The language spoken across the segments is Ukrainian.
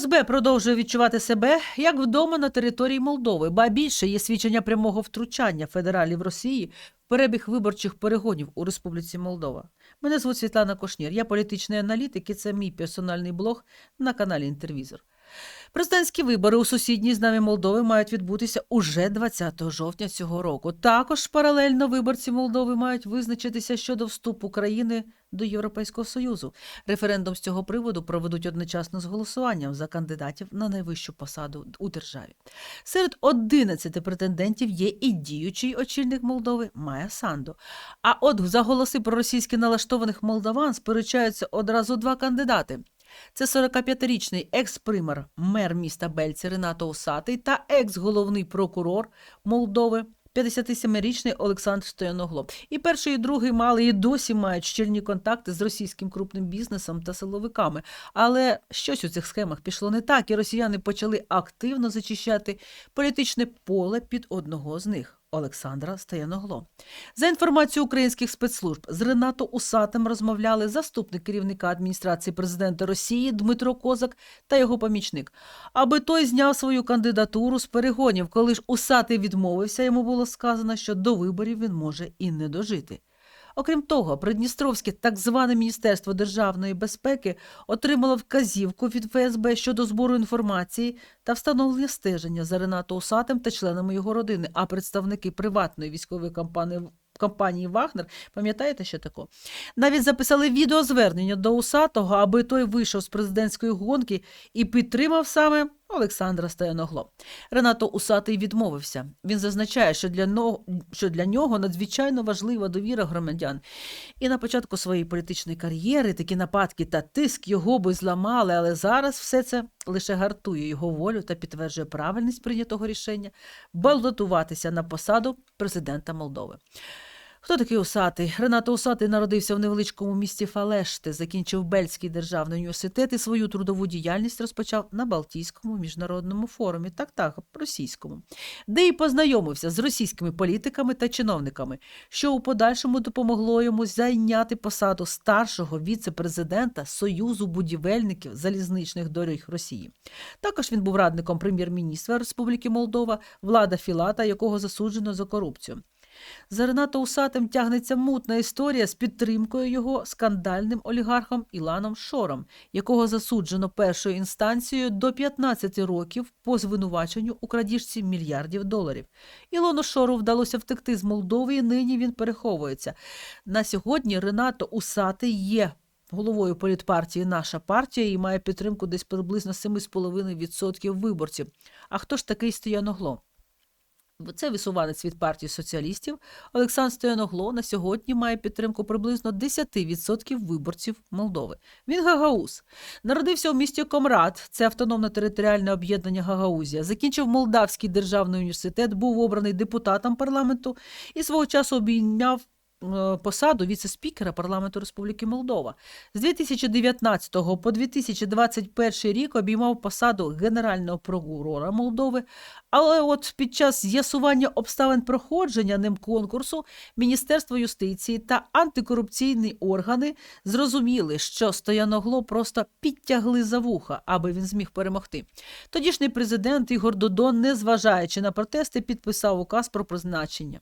ФСБ продовжує відчувати себе як вдома на території Молдови, ба більше є свідчення прямого втручання федералів Росії в перебіг виборчих перегонів у Республіці Молдова. Мене звуть Світлана Кошнір, я політичний аналітик і це мій персональний блог на каналі Інтервізор. Президентські вибори у сусідній з нами Молдови мають відбутися уже 20 жовтня цього року. Також паралельно виборці Молдови мають визначитися щодо вступу країни до Європейського Союзу. Референдум з цього приводу проведуть одночасно з голосуванням за кандидатів на найвищу посаду у державі. Серед 11 претендентів є і діючий очільник Молдови Майя Санду. А от за голоси проросійськи налаштованих молдаван сперечаються одразу два кандидати. Це 45-річний екс-пример, мер міста Бельці Ренато Усатий та екс-головний прокурор Молдови. 57-річний Олександр Стояногло. І перший, і другий мали і досі мають щільні контакти з російським крупним бізнесом та силовиками. Але щось у цих схемах пішло не так, і росіяни почали активно зачищати політичне поле під одного з них. Олександра Стояногло. За інформацією українських спецслужб, з Ренато Усатим розмовляли заступник керівника адміністрації президента Росії Дмитро Козак та його помічник, аби той зняв свою кандидатуру з перегонів. Коли ж Усатий відмовився, йому було сказано, що до виборів він може і не дожити. Окрім того, Придністровське так зване Міністерство державної безпеки отримало вказівку від ФСБ щодо збору інформації та встановлення стеження за Ренато Усатим та членами його родини. А представники приватної військової компанії компанії Вагнер, пам'ятаєте ще тако? Навіть записали відеозвернення до Усатого, аби той вийшов з президентської гонки і підтримав саме Олександра Стояногло. Ренато Усатий відмовився. Він зазначає, що для, но... що для нього надзвичайно важлива довіра громадян. І на початку своєї політичної кар'єри такі нападки та тиск його би зламали, але зараз все це лише гартує його волю та підтверджує правильність прийнятого рішення балотуватися на посаду президента Молдови. Хто такий Усатий? Ренато Усатий народився в невеличкому місті Фалеште, закінчив Бельський державний університет і свою трудову діяльність розпочав на Балтійському міжнародному форумі, так так, російському, де й познайомився з російськими політиками та чиновниками, що у подальшому допомогло йому зайняти посаду старшого віце-президента Союзу будівельників залізничних доріг Росії. Також він був радником прем'єр-міністра Республіки Молдова Влада Філата, якого засуджено за корупцію. За Ренато Усатим тягнеться мутна історія з підтримкою його скандальним олігархом Іланом Шором, якого засуджено першою інстанцією до 15 років по звинуваченню у крадіжці мільярдів доларів. Ілону Шору вдалося втекти з Молдови, і нині він переховується. На сьогодні Ренато Усатий є. Головою політпартії наша партія і має підтримку десь приблизно 7,5% виборців. А хто ж такий Стояногло? Це висуванець від партії соціалістів. Олександр Стояногло на сьогодні має підтримку приблизно 10% виборців Молдови. Він гагауз. Народився у місті Комрад, це автономне територіальне об'єднання Гагаузія. Закінчив Молдавський державний університет, був обраний депутатом парламенту і свого часу обійняв посаду віце-спікера парламенту Республіки Молдова. З 2019 по 2021 рік обіймав посаду генерального прокурора Молдови. Але от під час з'ясування обставин проходження ним конкурсу Міністерство юстиції та антикорупційні органи зрозуміли, що Стояногло просто підтягли за вуха, аби він зміг перемогти. Тодішній президент Ігор Додон, незважаючи на протести, підписав указ про призначення.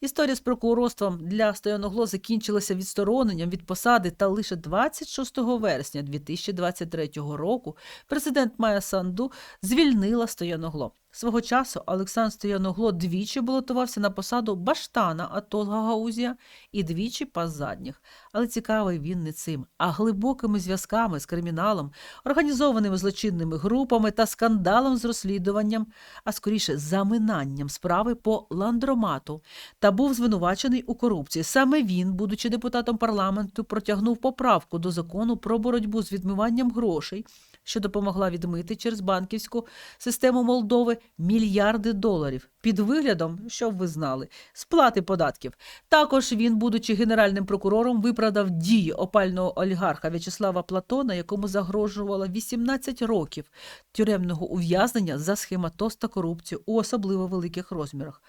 Історія з прокурорством для Стояногло закінчилося відстороненням від посади, та лише 26 вересня 2023 року президент Майя Санду звільнила Стояногло. Свого часу Олександр Стояногло двічі балотувався на посаду баштана АТО Гагаузія і двічі пас задніх. Але цікавий він не цим, а глибокими зв'язками з криміналом, організованими злочинними групами та скандалом з розслідуванням, а скоріше заминанням справи по ландромату, та був звинувачений у корупції. Саме він, будучи депутатом парламенту, протягнув поправку до закону про боротьбу з відмиванням грошей, що допомогла відмити через банківську систему Молдови мільярди доларів під виглядом, щоб ви знали, сплати податків. Також він, будучи генеральним прокурором, виправдав дії опального олігарха В'ячеслава Платона, якому загрожувало 18 років тюремного ув'язнення за схематоз та корупцію у особливо великих розмірах.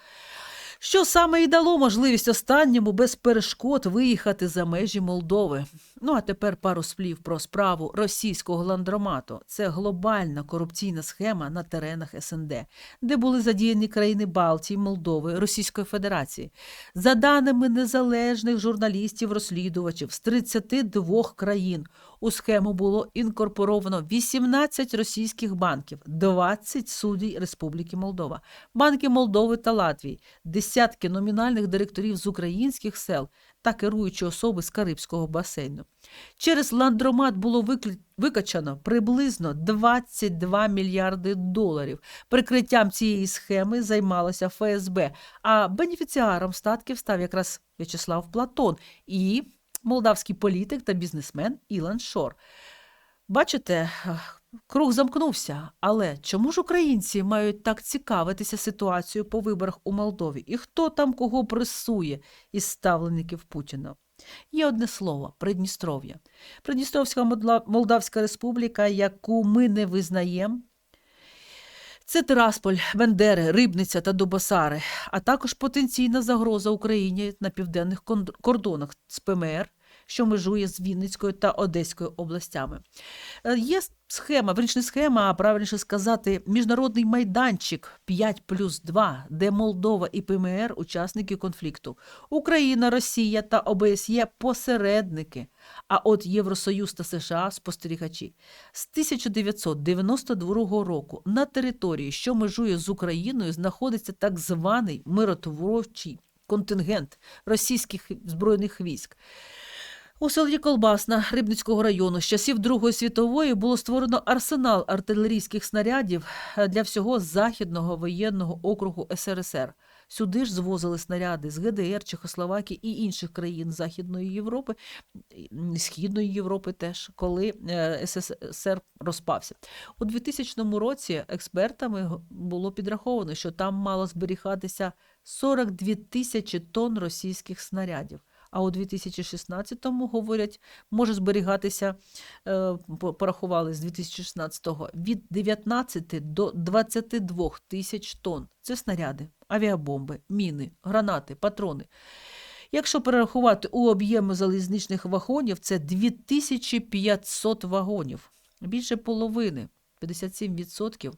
Що саме і дало можливість останньому без перешкод виїхати за межі Молдови. Ну а тепер пару слів про справу російського ландромату. Це глобальна корупційна схема на теренах СНД, де були задіяні країни Балтії, Молдови, Російської Федерації. За даними незалежних журналістів-розслідувачів з 32 країн у схему було інкорпоровано 18 російських банків, 20 суддів Республіки Молдова, банки Молдови та Латвії, десятки номінальних директорів з українських сел та керуючі особи з Карибського басейну. Через ландромат було викачано приблизно 22 мільярди доларів. Прикриттям цієї схеми займалося ФСБ, а бенефіціаром статків став якраз В'ячеслав Платон і молдавський політик та бізнесмен Ілан Шор. Бачите, круг замкнувся. Але чому ж українці мають так цікавитися ситуацією по виборах у Молдові? І хто там кого пресує із ставленників Путіна? Є одне слово Придністров'я. Придністровська Молдавська Республіка, яку ми не визнаємо. Це Тирасполь, Бендери, Рибниця та Дубосари, а також потенційна загроза Україні на південних кордонах з ПМР, що межує з Вінницькою та Одеською областями. Е, Є схема, вірніше не схема, а правильніше сказати, міжнародний майданчик 5 плюс 2, де Молдова і ПМР – учасники конфлікту. Україна, Росія та ОБСЄ – посередники, а от Євросоюз та США – спостерігачі. З 1992 року на території, що межує з Україною, знаходиться так званий миротворчий контингент російських збройних військ. У селі Колбасна Рибницького району з часів Другої світової було створено арсенал артилерійських снарядів е, для всього західного воєнного округу СРСР. Сюди ж звозили снаряди з ГДР, Чехословакії і інших країн Західної Європи, Східної Європи теж, коли е, СССР розпався. У 2000 році експертами було підраховано, що там мало зберігатися 42 тисячі тонн російських снарядів. А у 2016-му, говорять, може зберігатися, е, порахували з 2016-го, від 19 до 22 тисяч тонн. Це снаряди, авіабомби, міни, гранати, патрони. Якщо перерахувати у об'єми залізничних вагонів, це 2500 вагонів. Більше половини, 57%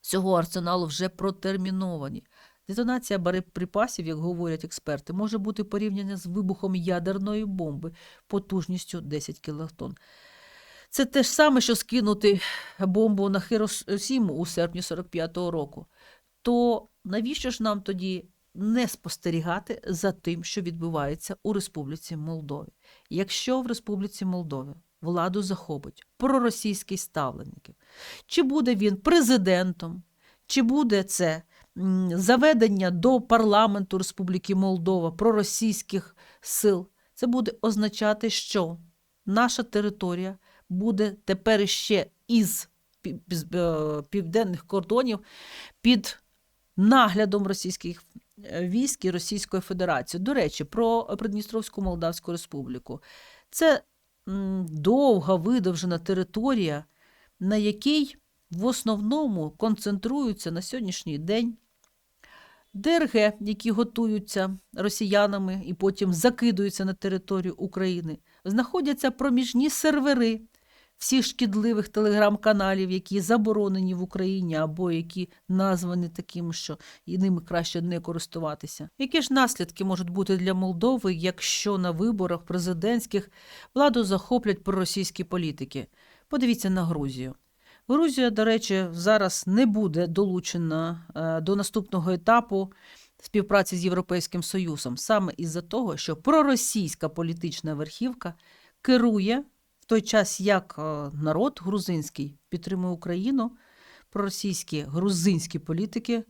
цього арсеналу вже протерміновані. Детонація боєприпасів, як говорять експерти, може бути порівняна з вибухом ядерної бомби потужністю 10 кілотонн. Це те ж саме, що скинути бомбу на Хіросіму у серпні 45-го року. То навіщо ж нам тоді не спостерігати за тим, що відбувається у Республіці Молдові? Якщо в Республіці Молдові владу захопить проросійський ставленників, чи буде він президентом, чи буде це заведення до парламенту Республіки Молдова проросійських сил, це буде означати, що наша територія буде тепер іще із е, південних кордонів під наглядом російських е, військ і Російської Федерації. До речі, про Придністровську Молдавську Республіку. Це довга видовжена територія, на якій в основному концентруються на сьогоднішній день ДРГ, які готуються росіянами і потім закидуються на територію України, знаходяться проміжні сервери всіх шкідливих телеграм-каналів, які заборонені в Україні або які названі таким, що і ними краще не користуватися. Які ж наслідки можуть бути для Молдови, якщо на виборах президентських владу захоплять проросійські політики? Подивіться на Грузію. Грузія, до речі, зараз не буде долучена е, до наступного етапу співпраці з Європейським Союзом, саме із-за того, що проросійська політична верхівка керує в той час, як е, народ грузинський підтримує Україну, проросійські грузинські політики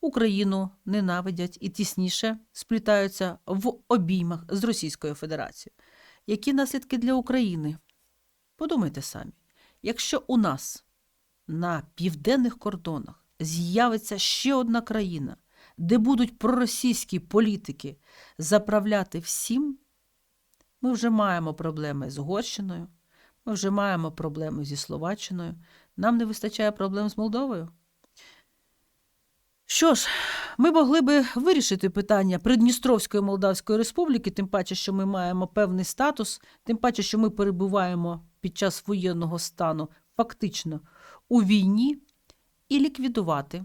Україну ненавидять і тісніше сплітаються в обіймах з Російською Федерацією. Які наслідки для України? Подумайте самі, якщо у нас на південних кордонах з'явиться ще одна країна, де будуть проросійські політики заправляти всім, ми вже маємо проблеми з Угорщиною, ми вже маємо проблеми зі Словаччиною, нам не вистачає проблем з Молдовою. Що ж, ми могли би вирішити питання Придністровської Молдавської Республіки, тим паче, що ми маємо певний статус, тим паче, що ми перебуваємо під час воєнного стану фактично у війні, і ліквідувати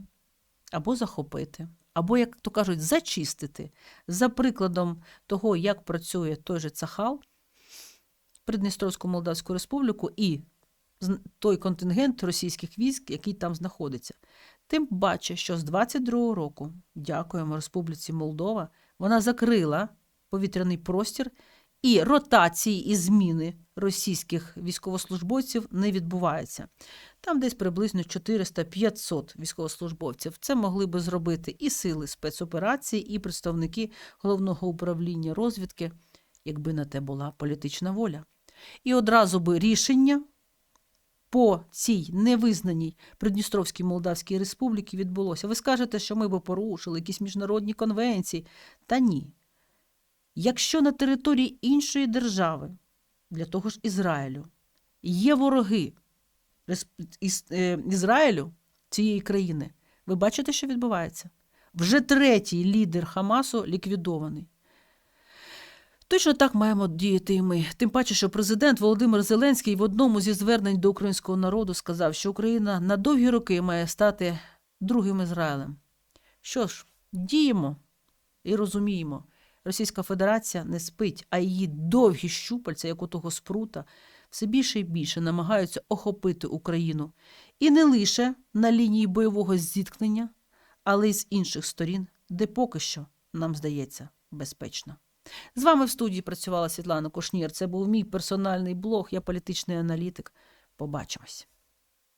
або захопити, або, як то кажуть, зачистити за прикладом того, як працює той же Цахал, Придністровську Молдавську Республіку і той контингент російських військ, який там знаходиться. Тим паче, що з 22-го року, дякуємо Республіці Молдова, вона закрила повітряний простір і ротації і зміни російських військовослужбовців не відбувається. Там десь приблизно 400-500 військовослужбовців. Це могли би зробити і сили спецоперації, і представники головного управління розвідки, якби на те була політична воля. І одразу би рішення по цій невизнаній Придністровській Молдавській Республіці відбулося. Ви скажете, що ми би порушили якісь міжнародні конвенції. Та ні. Якщо на території іншої держави, для того ж Ізраїлю, є вороги е, Ізраїлю, цієї країни, ви бачите, що відбувається? Вже третій лідер Хамасу ліквідований. Точно так маємо діяти і ми. Тим паче, що президент Володимир Зеленський в одному зі звернень до українського народу сказав, що Україна на довгі роки має стати другим Ізраїлем. Що ж, діємо і розуміємо, Російська Федерація не спить, а її довгі щупальця, як у того спрута, все більше і більше намагаються охопити Україну. І не лише на лінії бойового зіткнення, але й з інших сторін, де поки що, нам здається, безпечно. З вами в студії працювала Світлана Кушнір. Це був мій персональний блог, я політичний аналітик. Побачимось.